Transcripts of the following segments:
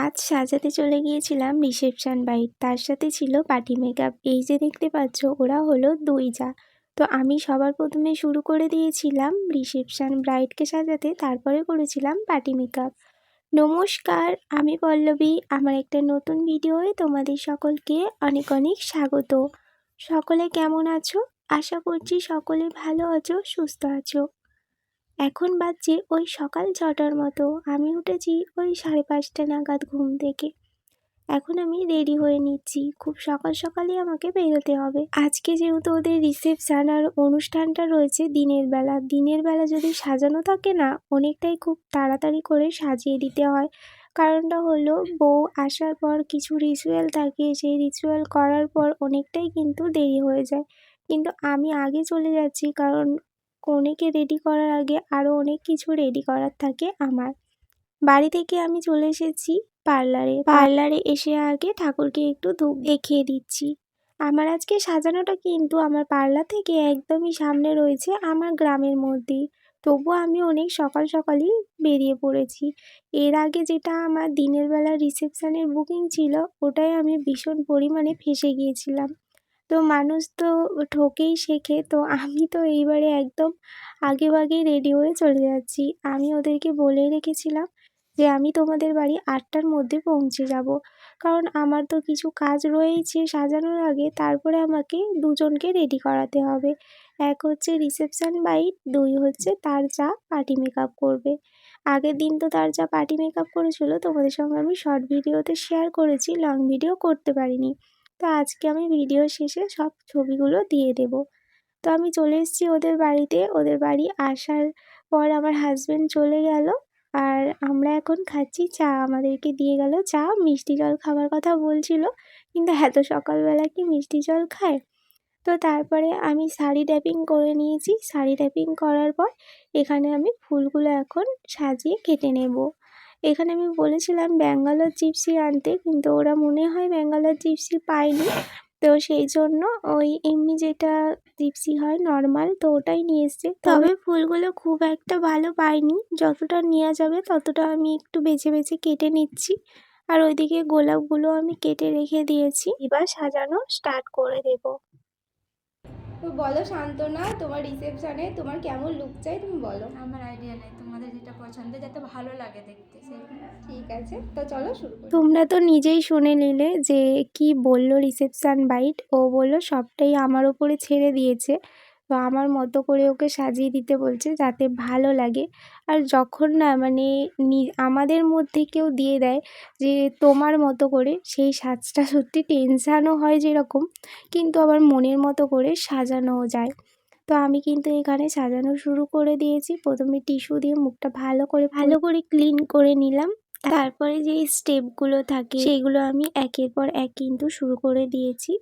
আজ সাজাতে চলে গিয়েছিলাম রিসেপশন বাইট তার সাথে ছিল পার্টি মেকআপ। এই যে দেখতে পাচ্ছ, ওরা হলো দুই যা। তো আমি সবার প্রথমে শুরু করে দিয়েছিলাম রিসেপশন ব্রাইডকে সাজাতে, তারপরে করেছিলাম পার্টি মেকআপ। নমস্কার, আমি পল্লবী। আমার একটা নতুন ভিডিওয়ে তোমাদের সকলকে অনেক অনেক স্বাগত। সকলে কেমন আছো? আশা করছি সকলে ভালো আছো, সুস্থ আছো। এখন বাজছে ওই সকাল ছটার মতো। আমি উঠেছি ওই সাড়ে পাঁচটা নাগাদ ঘুম থেকে। এখন আমি রেডি হয়ে নিচ্ছি। খুব সকাল সকালই আমাকে বেরোতে হবে। আজকে যেহেতু ওদের রিসেপশান আর অনুষ্ঠানটা রয়েছে দিনের বেলা দিনের বেলা যদি সাজানো থাকে না, অনেকটাই খুব তাড়াতাড়ি করে সাজিয়ে দিতে হয়। কারণটা হলো, বউ আসার পর কিছু রিচুয়াল থাকে, সেই রিচুয়াল করার পর অনেকটাই কিন্তু দেরি হয়ে যায়। কিন্তু আমি আগে চলে যাচ্ছি কারণ কনেকে রেডি করার আগে আরও অনেক কিছু রেডি করার থাকে আমার। বাড়ি থেকে আমি চলে এসেছি পার্লারে। পার্লারে এসে আগে ঠাকুরকে একটু ধূপ দেখিয়ে দিচ্ছি। আমার আজকে সাজানোটা কিন্তু আমার পার্লার থেকে একদমই সামনে রয়েছে আমার গ্রামের মধ্যেই তবুও আমি অনেক সকাল সকালই বেরিয়ে পড়েছি। এর আগে যেটা আমার দিনের বেলা রিসেপশানের বুকিং ছিল ওটাই আমি ভীষণ পরিমাণে ফেসে গিয়েছিলাম। তো মানুষ তো ঠকেই শেখে। তো আমি তো এইবারে একদম আগেভাগেই রেডি হয়ে চলে যাচ্ছি। আমি ওদেরকে বলে রেখেছিলাম যে, আমি তোমাদের বাড়ি আটটার মধ্যে পৌঁছে যাব। কারণ আমার তো কিছু কাজ রয়েছে সাজানোর আগে, তারপরে আমাকে দুজনকে রেডি করাতে হবে। এক হচ্ছে রিসেপশান বাইট দুই হচ্ছে তার যা পার্টি মেকআপ করবে। আগের দিন তো তার যা পার্টি মেকআপ করেছিল, তোমাদের সঙ্গে আমি শর্ট ভিডিওতে শেয়ার করেছি লং ভিডিও করতে পারিনি। তো আজকে আমি ভিডিও শেষে সব ছবিগুলো দিয়ে দেব। তো আমি চলে এসেছি ওদের বাড়িতে। ওদের বাড়ি আসার পর আমার হাজব্যান্ড চলে গেল। আর আমরা এখন খাচ্ছি চা। আমাদেরকে দিয়ে গেল চা। মিষ্টি জল খাবার কথা বলছিল, কিন্তু এত সকালবেলা কি মিষ্টি জল খায়? তো তারপরে আমি শাড়ি ট্যাপিং করে নিয়েছি। শাড়ি ট্যাপিং করার পর এখানে আমি ফুলগুলো এখন সাজিয়ে কেটে নেব। এখানে আমি বলেছিলাম ব্যাঙ্গালোর জিপসি আনতে, কিন্তু ওরা মনে হয় ব্যাঙ্গালোর জিপসি পায়নি। তো সেই জন্য ওই এমনি যেটা জিপসি হয় নর্মাল, তো ওটাই নিয়ে এসছে। তবে ফুলগুলো খুব একটা ভালো পাইনি। যতটা নেওয়া যাবে ততটা আমি একটু বেছে বেছে কেটে নিচ্ছি। আর ওইদিকে গোলাপগুলো আমি কেটে রেখে দিয়েছি। এবার সাজানো স্টার্ট করে দেব। তো বলো শান্তনা তোমার রিসেপশনে তোমার কেমন লুক চাই তুমি বলো। আমার আইডিয়া নেই তোমাদের যেটা পছন্দ যাতে ভালো লাগে দেখতে ঠিক আছে তো চলো শুরু করি। তোমরা তো নিজেই শুনে নিলে যে কি বলল রিসেপশান বাইট ও বলল সবটাই আমার ওপরে ছেড়ে দিয়েছে। তো আমার মতো করে ওকে সাজিয়ে দিতে বলছে যাতে ভালো লাগে। আর যখন না মানে নি, আমাদের মধ্যে কেউ দিয়ে দেয় যে তোমার মতো করে, সেই সাজটা সত্যি টেনশানও হয় যেরকম, কিন্তু আবার মনের মতো করে সাজানোও যায়। তো আমি কিন্তু এখানে সাজানো শুরু করে দিয়েছি। প্রথমে টিস্যু দিয়ে মুখটা ভালো করে ভালো করে ক্লিন করে নিলাম। তারপরে যে স্টেপগুলো থাকে, সেগুলো আমি একের পর এক কিন্তু শুরু করে দিয়েছি।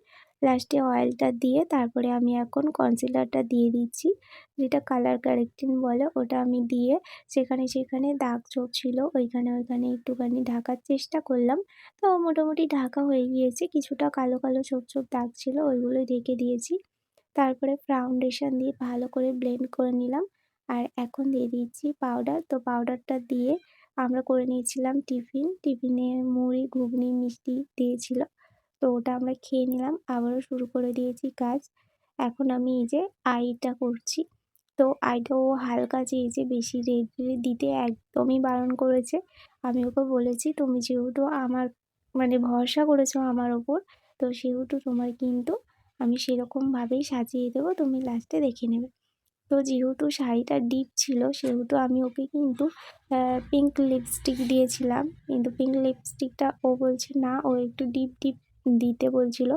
লাস্টে অয়েলটা দিয়ে তারপরে আমি এখন কনসিলারটা দিয়ে দিচ্ছি। যেটা কালার কারেক্টিং বলে, ওটা আমি দিয়ে সেখানে সেখানে দাগ চোখ ছিল, ওইখানে ওইখানে একটুখানি ঢাকার চেষ্টা করলাম। তো মোটামুটি ঢাকা হয়ে গিয়েছে, কিছুটা কালো কালো ছোপ ছোপ দাগ ছিল, ওইগুলোই ঢেকে দিয়েছি। তারপরে ফাউন্ডেশন দিয়ে ভালো করে ব্লেন্ড করে নিলাম। আর এখন দিয়ে দিচ্ছি পাউডার তো পাউডারটা দিয়ে আমরা করে নিয়েছিলাম টিফিন টিফিনে মুড়ি, ঘুগনি, মিষ্টি দিয়েছিল। তো ওটা আমরা খেয়ে নিলাম। আবারও শুরু করে দিয়েছি কাজ। এখন আমি এই যে আইটা করছি। তো আইটা ও হালকা চেয়েছে বেশি রেড দিতে একদমই বারণ করেছে। আমি ওকে বলেছি, তুমি যেহেতু আমার মানে ভরসা করেছ আমার ওপর, তো সেহেতু তোমার কিন্তু আমি সেরকমভাবেই সাজিয়ে দেবো, তুমি লাস্টে দেখে নেবে। তো যেহেতু শাড়িটা ডিপ ছিল, সেহেতু আমি ওকে কিন্তু পিঙ্ক লিপস্টিক দিয়েছিলাম। কিন্তু পিঙ্ক লিপস্টিকটা ও বলছে, না, ও একটু ডিপ ডিপ দিতে বলছিল।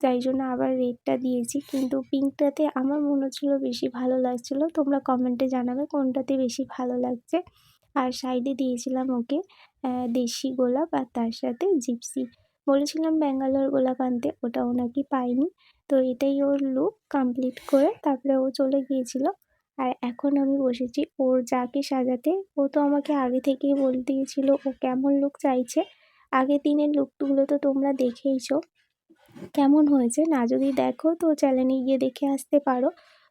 তাই জন্য আবার রেডটা দিয়েছি। কিন্তু পিঙ্কটাতে আমার মনে হচ্ছিল বেশি ভালো লাগছিল। তোমরা কমেন্টে জানাবে কোনটাতে বেশি ভালো লাগছে। আর সাইডে দিয়েছিলাম ওকে দেশি গোলাপ আর তার সাথে জিপসি বলেছিলাম ব্যাঙ্গালোর গোলাপ আনতে ওটা ও নাকি পায়নি তো এটাই ওর লুক কমপ্লিট করে তারপরে ও চলে গিয়েছিল। আর এখন আমি বসেছি ওর যাকে সাজাতে। ও তো আমাকে আগে থেকেই বলতে গেছিল ও কেমন লুক চাইছে। আগের দিনের লুকগুলো তো তোমরা দেখেইছো। কেমন হয়েছে না যদি দেখো তো চ্যানেলে গিয়ে দেখে আসতে পারো।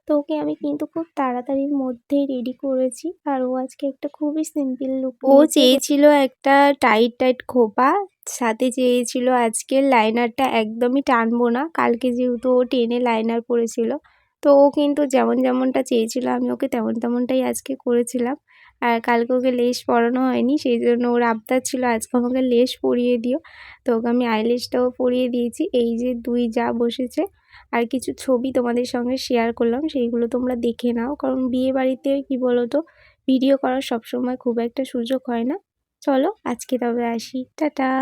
তো ওকে আমি কিন্তু খুব তাড়াতাড়ির মধ্যেই রেডি করেছি। আর ও আজকে একটা খুবই সিম্পল লুক ও চেয়েছিল একটা টাইট টাইট খোপা। সাথে চেয়েছিল আজকে লাইনারটা একদমই টানবো না। কালকে যেহেতু ও টেনে লাইনার পরেছিল। তো ও কিন্তু যেমন যেমনটা চেয়েছিল আমি ওকে তেমন তেমনটাই আজকে করেছিলাম। আর কালকে ওকে লেস পরানো হয়নি, সেই জন্য ওর আবদার ছিল আজকে আমাকে লেস পরিয়ে দিও। তো ওকে আমি আইলেসটাও পরিয়ে দিয়েছি, এই যে দুই যা বসেছে। আর কিছু ছবি তোমাদের সঙ্গে শেয়ার করলাম, সেইগুলো তোমরা দেখে নাও। কারণ বিয়ে বাড়িতে কী বলো তো ভিডিও করার সবসময় খুব একটা সুযোগ হয় না। চলো আজকে তবে আসি, টাটা।